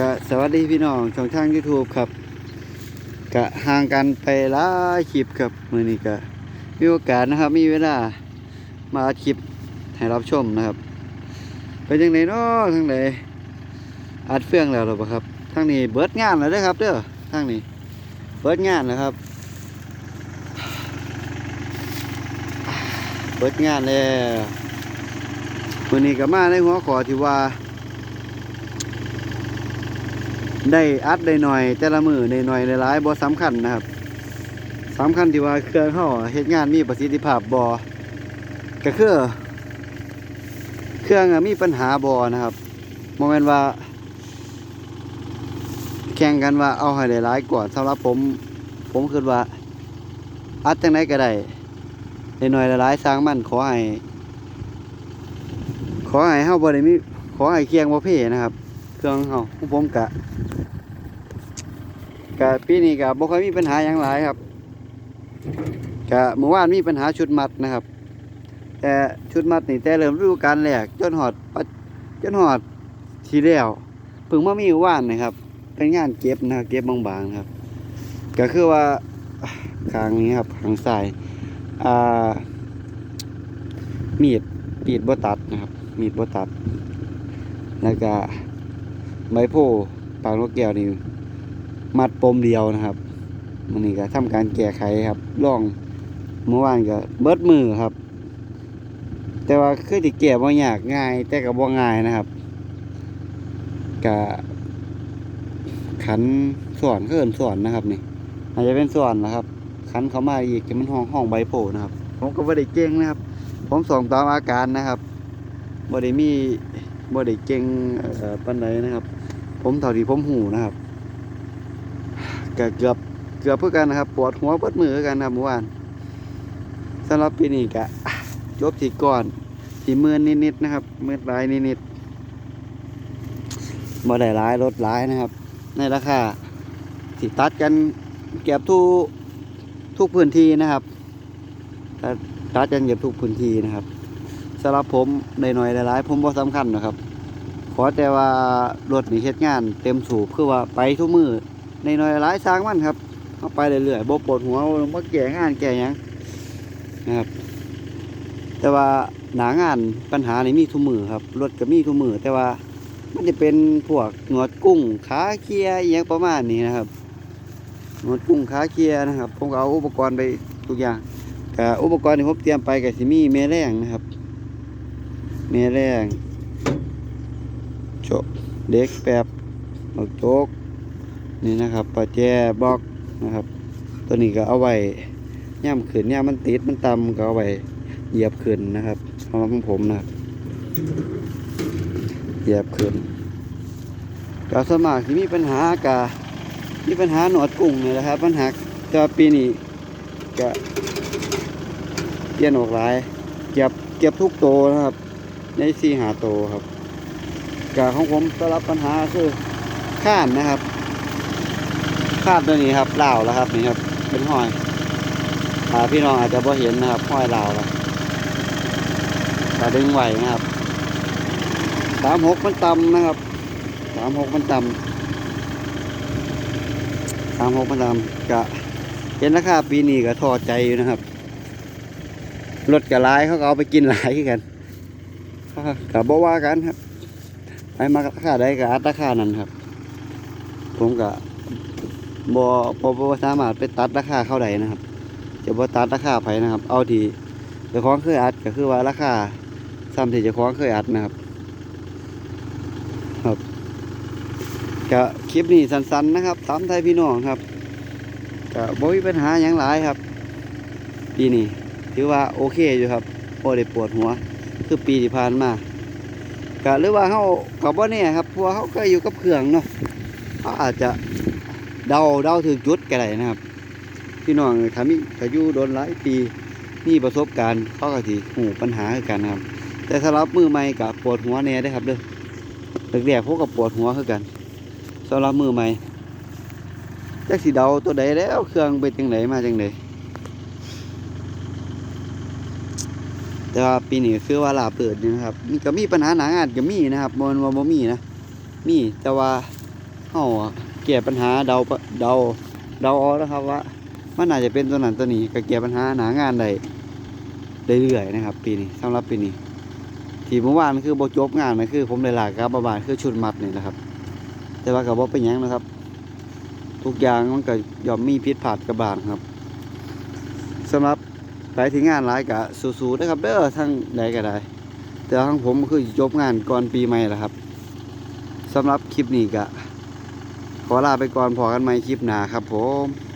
ก็สวัสดีพี่น้องช่องทาง YouTube ครับก็ห่างกันไปหลาคลิปครับมือนี้ก็มีโอกาสนะครับ มีเวลามาอัดคลิปให้รับชมนะครับ เป็นจังไดเนาะทางไหนอัดเฟื่องแล้วหรือเปล่าครับทางนี้เบิดงานแล้วด้อครับเด้อทางนี้ เบิดงานแล้วครับเบิดงานแล้วมื้อนี้ก็มาในหัวข้อที่ว่า ได้อัดได้หน่อย แต่ละมือได้หน่อยได้หลายบ่สำคัญนะครับสำคัญที่ว่าเครื่องเฮาเฮ็ดงานมีประสิทธิภาพบ่ก็คือเครื่องมีปัญหาบ่นะครับบ่แม่นว่า แข่งกันว่าเอาให้ได้หลายกว่าสำหรับผม ผมคิดว่า อัดจังไดก็ได้ได้หน่อยได้หลายสร้างมันขอให้ขอให้เฮาบ่ได้มีขอให้เคียงบ่เพ่นะครับ เครื่องเฮาของผมกะ กะปีนี้กะบ่ค่อยมีปัญหาอย่างหลายครับกะเมื่อวานมีปัญหาชุดมัดนะครับ แต่ชุดมัดนี่แต่เริ่มฤดูกาลแรกจนหอดจนหอดทีแล้วเพิ่งมามีเมื่อวานนะครับ เป็นงานเก็บนะเก็บบางๆนะครับ ก็คือว่าข้างนี้ครับขางซ้ายอ่ามีดมีดบ่ตัดนะครับ มีดบ่ตัดแล้วก็ใบโพปากนกแก้วนี่ มัดปมเดียวนะครับมันนี่ก็ทำการแก้ไขครับล่องเมื่อวานก็เบิดมือครับ แต่ว่าคือที่แก้บ่ยากง่าย แต่ก็บ่ง่ายนะครับก็ขันส่วนก็เอินส่วนนะครับนี่อาจจะเป็นส่วนนะครับขันเข้ามาอีกจะมันห้องห้องใบโพนะครับ ผมก็บ่ได้เก่งนะครับ ผมส่องตามอาการนะครับบ่ได้มีบ่ได้เก่งอ่อปานใดนะครับ ผมเท่าที่ผมหูนะครับ ก็เกือบเกือบเพื่อกันนะครับ ปวดหัวปวดมือกันนะครับเมื่อวานสำหรับปีนี้ก็อะจบที่ก่อนที่มื่นนิดๆนะครับมื่นหลายนิดๆบ่ได้หลายลดหลายนะครับ ในราคาที่ตัดกันเก็บทุกทุกพื้นที่นะครับตัดตัดกันเก็บทุกพื้นที่นะครับสำหรับผมได้หน่อยหลายผมบ่สำคัญนะครับ ขอแต่ว่ารถนี่เฮ็ดงานเต็มสูบคือว่าไปทุกมือ ในน้อยหลายสร้างมันครับเข้าไปเรื่อยๆบ่ปวดหัวบ่แก่งานแก่ยังนะครับ แต่ว่าหนางานปัญหาในมีทุกมือครับรถก็มีทุกมือแต่ว่ามันจะเป็นพวกหนวดกุ้งขาเคียอหยังประมาณนี้นะครับหนวดกุ้งขาเคียนะครับผมก็เอาอุปกรณ์ไปทุกอย่างก็อุปกรณ์ที่ผมเตรียมไปก็สิมีเมแรงนะครับ เมแรงโชเด็กแป๊บหมกโจก นี่นะครับปลาแจบล็อกนะครับ ตัวนี้ก็เอาไว้ย่ำขึ้นย่ำมันติดมันต่ำก็เอาไว้เหยียบขึ้นนะครับสำหรับของผมนะครับเหยียบขึ้นก็สมากที่มีปัญหากะมีปัญหาหนวดกุ้งนี่แหละครับ ปัญหาแต่ปีนี้ก็เปลี่ยนออกหลาย เก็บเก็บทุกโตนะครับ ในสี่หาโตครับกะของผมสำหรับปัญหาคือข้านนะครับ คาดตัวนี้ครับเหล่าแล้วครับนี่ครับ เป็นห้อยอ่าพี่น้องอาจจะพอเห็นนะครับห้อยเหล่าแล้วตาดึงไหวนะครับสามหกมันต่ำนะครับสามหกมันต่ำสามหกมันต่ำกะเห็นราคาปีนี้ก็ทอใจอยู่นะครับรถกะลายเขาก็เอาไปกินหลายกันกับบ่ว่ากันครับไปมาราคาใดก็อัดราคานั้นครับ ผมก็บ่ บ่บ่สามารถไปตัดราคาเข้าใดนะครับ จะบ่ตัดราคาไผนะครับ เอาที่เจ้าของเคยอัดก็คือว่าราคาซ้ำที่เจ้าของเคยอัดนะครับ ครับก็คลิปนี้สั้นๆนะครับตามไทยพี่น้องครับก็บ่มีปัญหาหยังหลายครับ ปีนี้ถือว่าโอเคอยู่ครับบ่ได้ปวดหัว คือปีที่ผ่านมาก็หรือว่าเฮาก็บ่แน่ครับพว่าเฮาเคยอยู่กับเครื่องเนาะเขาอาจจะ เดาเดาถึงจุดก็ได้นะครับ พี่น้องถ้ามีถ้ายู่โดนหลายปีมีประสบการณ์เขาก็สิหูปัญหาคือกันนะครับ แต่สำหรับมือใหม่กับปวดหัวแน่ได้ครับเด้อแรกๆพวกกับปวดหัวคือกันสำหรับมือใหม่จักสิเดาตัวใดแล้วเครื่องไปจังไดมาจังไดแต่ว่าปีนี้คือว่าลาเปิดนี่นะครับมันก็มีปัญหาหนางานก็มีนะครับบ่แมันว่าบ่มีนะมีแต่ว่าเฮาอ แก้ปัญหาเดาเดาเดาเอานะครับว่ามันอาจจะเป็นตัวนั้นตัวนี้ก็แก้ปัญหาหนางานได้ได้เรื่อยๆนะครับ ปีนี้สำหรับปีนี้ ที่เมื่อวานคือบ่จบงานนะคือ ผมได้ลากกลับมาบ้านคือชุดมัดนี่แหละครับ แต่ว่าก็บ่เป็นยังนะครับ ทุกอย่างมันก็ยอมมีผิดพลาดกับบ้านครับสำหรับไปที่งานหลายก็สู้ๆนะครับเด้อทั้งใดก็ได้ แต่ทั้งผมคือจบงานก่อนปีใหม่แหล้วครับสำหรับคลิปนี้ก็ ขอลาไปก่อนพอกันใหม่คลิปหน้าครับผม